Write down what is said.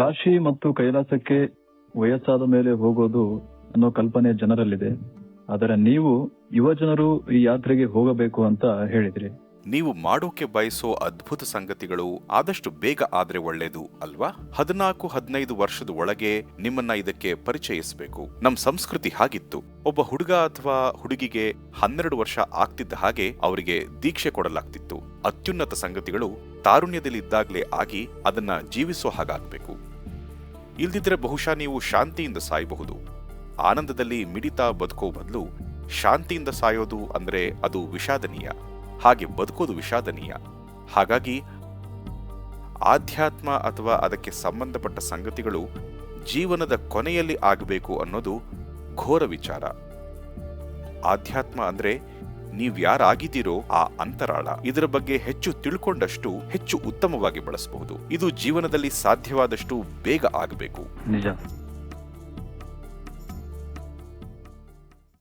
ಕಾಶಿ ಮತ್ತು ಕೈಲಾಸಕ್ಕೆ ವಯಸ್ಸಾದ ಮೇಲೆ ಹೋಗೋದು ಅನ್ನೋ ಕಲ್ಪನೆ ಜನರಲ್ಲಿದೆ. ಆದರೆ ನೀವು ಯುವ ಜನರು ಈ ಯಾತ್ರೆಗೆ ಹೋಗಬೇಕು ಅಂತ ಹೇಳಿದ್ರಿ. ನೀವು ಮಾಡೋಕೆ ಬಯಸೋ ಅದ್ಭುತ ಸಂಗತಿಗಳು ಆದಷ್ಟು ಬೇಗ ಆದ್ರೆ ಒಳ್ಳೇದು ಅಲ್ವಾ? ಹದಿನಾಲ್ಕು, ಹದಿನೈದು ವರ್ಷದ ಒಳಗೆ ನಿಮ್ಮನ್ನ ಇದಕ್ಕೆ ಪರಿಚಯಿಸಬೇಕು. ನಮ್ ಸಂಸ್ಕೃತಿ ಹಾಗಿತ್ತು. ಒಬ್ಬ ಹುಡುಗ ಅಥವಾ ಹುಡುಗಿಗೆ ಹನ್ನೆರಡು ವರ್ಷ ಆಗ್ತಿದ್ದ ಹಾಗೆ ಅವರಿಗೆ ದೀಕ್ಷೆ ಕೊಡಲಾಗ್ತಿತ್ತು. ಅತ್ಯುನ್ನತ ಸಂಗತಿಗಳು ತಾರುಣ್ಯದಲ್ಲಿದ್ದಾಗ್ಲೇ ಆಗಿ ಅದನ್ನ ಜೀವಿಸೋ ಹಾಗಾಗ್ಬೇಕು. ಇಲ್ದಿದ್ರೆ ಬಹುಶಃ ನೀವು ಶಾಂತಿಯಿಂದ ಸಾಯಬಹುದು. ಆನಂದದಲ್ಲಿ ಮಿಡಿತಾ ಬದುಕೋ ಬದಲು ಶಾಂತಿಯಿಂದ ಸಾಯೋದು ಅಂದ್ರೆ ಅದು ವಿಷಾದನೀಯ. ಹಾಗೆ ಬದುಕೋದು ವಿಷಾದನೀಯ. ಹಾಗಾಗಿ ಆಧ್ಯಾತ್ಮ ಅಥವಾ ಅದಕ್ಕೆ ಸಂಬಂಧಪಟ್ಟ ಸಂಗತಿಗಳು ಜೀವನದ ಕೊನೆಯಲ್ಲಿ ಆಗಬೇಕು ಅನ್ನೋದು ಘೋರ ವಿಚಾರ. ಆಧ್ಯಾತ್ಮ ಅಂದ್ರೆ ನೀವ್ಯಾರಾಗಿದ್ದೀರೋ ಆ ಅಂತರಾಳ. ಇದರ ಬಗ್ಗೆ ಹೆಚ್ಚು ತಿಳ್ಕೊಂಡಷ್ಟು ಹೆಚ್ಚು ಉತ್ತಮವಾಗಿ ಬಳಸಬಹುದು. ಇದು ಜೀವನದಲ್ಲಿ ಸಾಧ್ಯವಾದಷ್ಟು ಬೇಗ ಆಗಬೇಕು. ನಿಜ.